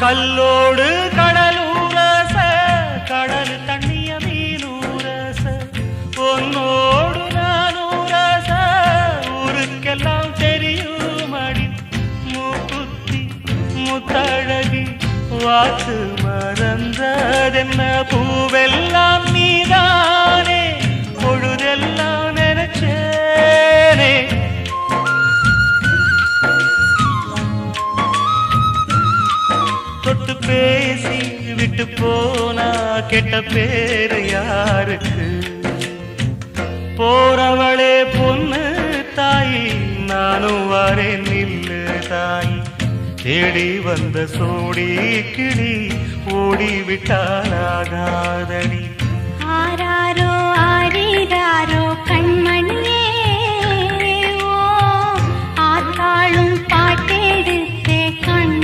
கல்லோடு கடலூரச கடல் தண்ணிய மீனூரச பொன்னோடு நானூரச ஊருக்கெல்லாம் தெரியும் அடி மூக்குத்தி முத்தழகி வாக்கு மறந்ததென்ன பூவெல்லாம் பேசி விட்டு போனா கெட்ட பேரு யாருக்கு? போறவளே பொண்ணு தாய் நானும் வரேன் நில்லு தாய். தேடி வந்த சோடி கிளி ஓடி விட்டாலாகாதடி